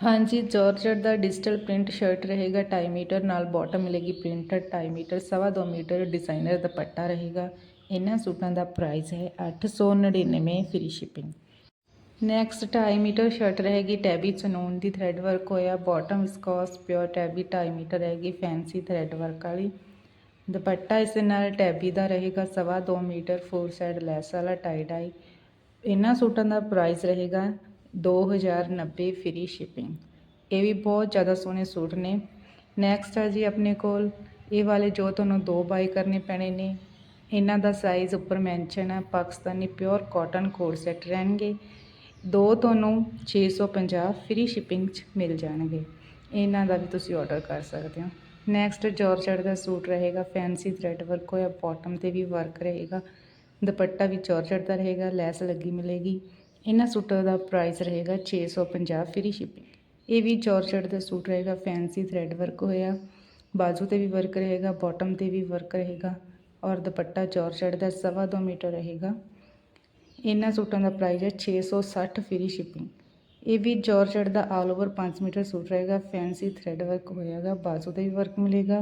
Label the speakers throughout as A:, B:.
A: ਹਾਂਜੀ ਜਾਰਜਟ ਦਾ digital print shirt ਰਹੇਗਾ 2.5 ਮੀਟਰ ਨਾਲ ਬਾਟਮ ਮਿਲੇਗੀ ਪ੍ਰਿੰਟਡ 2.5 ਮੀਟਰ, ਸਵਾ ਦੋ ਮੀਟਰ ਡਿਜ਼ਾਈਨਰ ਦੁਪੱਟਾ ਰਹੇਗਾ। ਇਹਨਾਂ ਸੂਟਾਂ ਦਾ ਪ੍ਰਾਈਸ ਹੈ 899 free shipping next 2.5 metre shirt ਰਹੇਗੀ ਟੈਬੀ ਚਨੂਨ ਦੀ ਥ੍ਰੈਡ ਵਰਕ ਹੋਇਆ bottom viscose pure tabby 2.5 metre ਰਹੇਗੀ ਫੈਂਸੀ ਥ੍ਰੈਡ ਵਰਕ ਵਾਲੀ। ਦੁਪੱਟਾ ਇਸ ਦੇ ਨਾਲ ਟੈਬੀ ਦਾ ਰਹੇਗਾ, ਸਵਾ ਦੋ ਮੀਟਰ ਫੋਰ ਸਾਈਡ ਲੈਸ ਵਾਲਾ ਟਾਈ ਡਾਈ ਇਹਨਾਂ ਸੂਟਾਂ ਦਾ ਪ੍ਰਾਈਸ ਰਹੇਗਾ 2090 ਫ੍ਰੀ ਸ਼ਿਪਿੰਗ ਇਹ ਵੀ ਬਹੁਤ ਜ਼ਿਆਦਾ ਸੋਹਣੇ ਸੂਟ ਨੇ। ਨੈਕਸਟ ਆ ਜੀ ਆਪਣੇ ਕੋਲ। ਇਹ ਵਾਲੇ ਜੋ ਤੁਹਾਨੂੰ ਦੋ ਬਾਈ ਕਰਨੇ ਪੈਣੇ ਨੇ। ਇਹਨਾਂ ਦਾ ਸਾਈਜ਼ ਉੱਪਰ ਮੈਂਸ਼ਨ ਹੈ Pakistani pure cotton coat set ਰਹਿਣਗੇ। ਦੋ ਤੁਹਾਨੂੰ 650 ਫ੍ਰੀ ਸ਼ਿਪਿੰਗ 'ਚ ਮਿਲ ਜਾਣਗੇ। ਇਹਨਾਂ ਦਾ ਵੀ ਤੁਸੀਂ ਆਰਡਰ ਕਰ ਸਕਦੇ ਹੋ। ਨੈਕਸਟ ਜਾਰਜਟ ਦਾ ਸੂਟ ਰਹੇਗਾ। ਫੈਂਸੀ ਥ੍ਰੈਡ ਵਰਕ ਹੋਇਆ। ਬਾਟਮ ਤੇ ਵੀ ਵਰਕ ਰਹੇਗਾ। ਦੁਪੱਟਾ ਵੀ ਜਾਰਜਟ ਦਾ ਰਹੇਗਾ। ਲੈਸ ਲੱਗੀ ਮਿਲੇਗੀ। ਇਹਨਾਂ ਸੂਟਾਂ ਦਾ ਪ੍ਰਾਈਸ ਰਹੇਗਾ 650 ਫ੍ਰੀ ਸ਼ਿਪਿੰਗ ਇਹ ਵੀ ਜਾਰਜਟ ਦਾ ਸੂਟ ਰਹੇਗਾ ਫੈਂਸੀ ਥ੍ਰੈਡ ਵਰਕ ਹੋਇਆ। ਬਾਜੂ ਤੇ ਵੀ ਵਰਕ ਰਹੇਗਾ ਬਾਟਮ ਤੇ ਵੀ ਵਰਕ ਰਹੇਗਾ ਔਰ ਦੁਪੱਟਾ ਜਾਰਜਟ ਦਾ ਸਵਾ ਦੋ ਮੀਟਰ ਰਹੇਗਾ। ਇਹਨਾਂ ਸੂਟਾਂ ਦਾ ਪ੍ਰਾਈਸ ਹੈ 660 ਫ੍ਰੀ ਸ਼ਿਪਿੰਗ ਇਹ ਵੀ ਜਾਰਜਟ ਦਾ ਆਲ ਓਵਰ 5 ਮੀਟਰ ਸੂਟ ਰਹੇਗਾ ਫੈਂਸੀ ਥ੍ਰੈਡ ਵਰਕ ਹੋਏਗਾ ਬਾਜੂ ਤੇ ਵੀ ਵਰਕ ਮਿਲੇਗਾ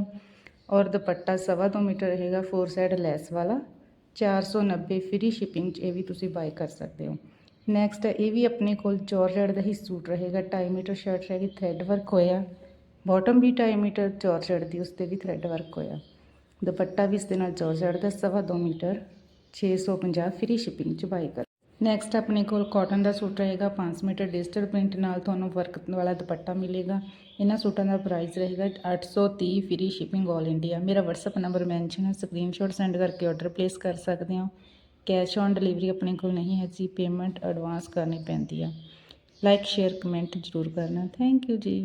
A: ਔਰ ਦੁਪੱਟਾ ਸਵਾ ਦੋ ਮੀਟਰ ਰਹੇਗਾ ਫੋਰ ਸਾਈਡ ਲੈਸ ਵਾਲਾ। 490 ਫ੍ਰੀ ਸ਼ਿਪਿੰਗ 'ਚ ਇਹ ਵੀ ਤੁਸੀਂ ਬਾਈ ਕਰ ਸਕਦੇ ਹੋ। ਨੈਕਸਟ ਇਹ ਵੀ ਆਪਣੇ ਕੋਲ ਜਾਰਜਟ ਦਾ ਹੀ ਸੂਟ ਰਹੇਗਾ। 2.5 ਮੀਟਰ ਸ਼ਰਟ ਰਹੇਗੀ ਥ੍ਰੈਡ ਵਰਕ ਹੋਇਆ। ਬਾਟਮ ਵੀ 2.5 ਮੀਟਰ ਜਾਰਜਟ ਦੀ, ਉਸ ਤੇ ਵੀ ਥ੍ਰੈਡ ਵਰਕ ਹੋਇਆ। ਦੁਪੱਟਾ ਵੀ ਇਸ ਦੇ ਨਾਲ ਜਾਰਜਟ ਦਾ, ਸਵਾ ਦੋ ਮੀਟਰ 650 ਫ੍ਰੀ ਸ਼ਿਪਿੰਗ 'ਚ ਬਾਈ ਕਰ। ਨੈਕਸਟ ਆਪਣੇ ਕੋਲ ਕਾਟਨ ਦਾ ਸੂਟ ਰਹੇਗਾ 5 ਮੀਟਰ ਡਿਜੀਟਲ ਪ੍ਰਿੰਟ ਨਾਲ ਤੁਹਾਨੂੰ ਵਰਕ ਵਾਲਾ ਦੁਪੱਟਾ ਮਿਲੇਗਾ। ਇਹਨਾਂ ਸੂਟਾਂ ਦਾ ਪ੍ਰਾਈਸ ਰਹੇਗਾ 830 ਫ੍ਰੀ ਸ਼ਿਪਿੰਗ 올 ਇੰਡੀਆ ਮੇਰਾ WhatsApp ਨੰਬਰ ਮੈਂਸ਼ਨ ਹੈ ਸਕਰੀਨਸ਼ਾਟ ਸੈਂਡ ਕਰਕੇ ਆਰਡਰ ਪਲੇਸ ਕਰ ਸਕਦੇ ਹੋ। ਕੈਸ਼ ਔਨ ਡਿਲੀਵਰੀ ਆਪਣੇ ਕੋਲ ਨਹੀਂ ਹੈ ਜੀ ਪੇਮੈਂਟ ਐਡਵਾਂਸ ਕਰਨੀ ਪੈਂਦੀ ਆ। ਲਾਈਕ ਸ਼ੇਅਰ ਕਮੈਂਟ ਜ਼ਰੂਰ ਕਰਨਾ। ਥੈਂਕ ਯੂ ਜੀ।